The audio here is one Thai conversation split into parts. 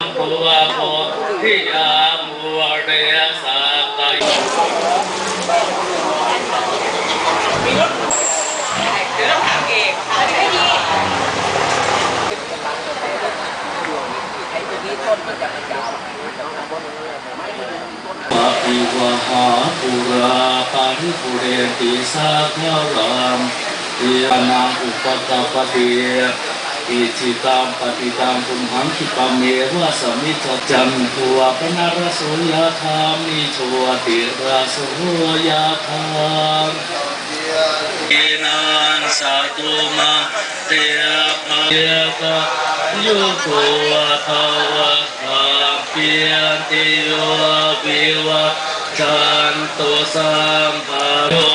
ภูโพธิยาภูเรสากายปะหาปุราปาริปุเรติสาคารามเยนาอุปกปปติ อิจิตังปฏิตังคุมหังคิปเมวะสมิจจันทัวปนารโสยะธามิโชติราโสยะธาอินันสาตุมาเตปะเยกะยุโกทาวะคาเปียติโยวิวะจันตุสัมภะโย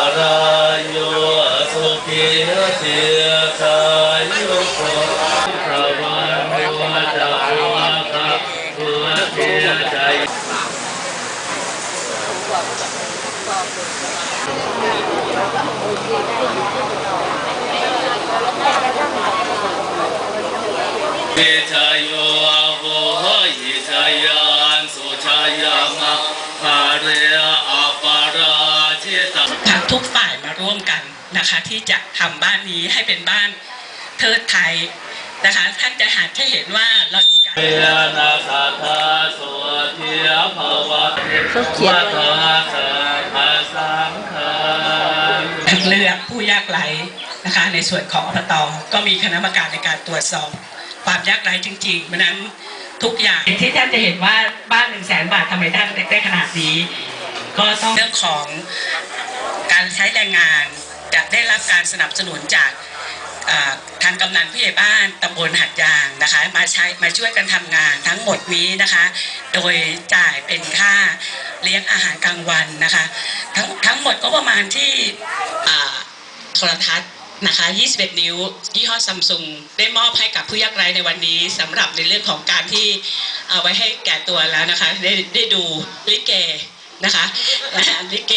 ารายโยสุขีเสียกายโยโกพระวันโยจะโอคะหัวเสียใจวิ ทั้งทุกฝ่ายมาร่วมกันนะคะที่จะทำบ้านนี้ให้เป็นบ้านเทิดไทยนะคะท่านจะหันให้เห็นว่าเรามีการเยนาสัทธาสวทิยภาวะวัฏสาภาสังฆาเลือกผู้ยากไร้นะคะในส่วนของอบตก็มีคณะกรรมการในการตรวจสอบความยากไร้จริงๆเพราะฉะนั้นทุกอย่างที่ท่านจะเห็นว่าบ้านหนึ่งแสนบาททำไมท่านได้ขนาดนี้ ก็ต้องเรื่องของ การใช้แรงงานจะได้รับการสนับสนุนจากทางกำนันผู้ใหญ่บ้านตำบลหัดยางนะคะมาใช้มาช่วยกันทำงานทั้งหมดนี้นะคะ โดยจ่ายเป็นค่าเลี้ยงอาหารกลางวันนะคะทั้งทั้งหมดก็ประมาณที่โทรทัศน์นะคะ 21 นิ้ว ยี่ห้อซัมซุงได้มอบให้กับผู้ยากไร้ในวันนี้สำหรับในเรื่องของการที่เอาไว้ให้แก่ตัวแล้วนะคะ ได้ได้ดูลิเก นะคะนะลิเก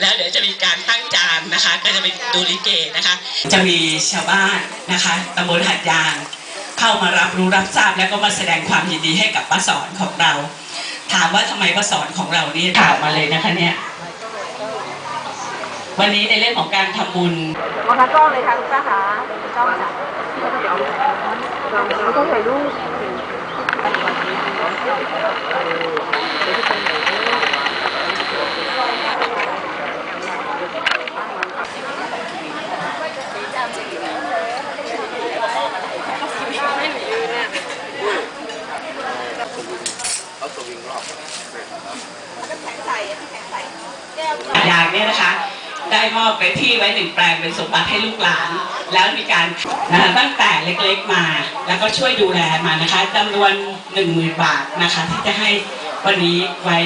แล้วเดี๋ยวจะมีการตั้งจานนะคะ ก็จะไปดูลิเกนะคะ จะมีชาวบ้านนะคะตำบลหัดยาง เข้ามารับรู้รับทราบแล้วก็มาแสดงความยินดีให้กับป้าสอนของเรา ถามว่าทำไมป้าสอนของเรานี่ถามมาเลยนะคะเนี่ยวันนี้ในเรื่องของการทำบุญมองทางกล้องเลยค่ะคุณป้าคะกล้องจ้ะเราต้องถ่ายรูป ยางเนี่ยนะคะ ได้มอบไปที่ไว้หนึ่งแปลงเป็นสมบัติให้ลูกหลาน แล้วมีการนะะตั้งแต่เล็กๆมา แล้วก็ช่วยดูแลมานะคะจำนวนหนึ่งหมื่นบาทนะคะ ที่จะให้วันนี้ไว้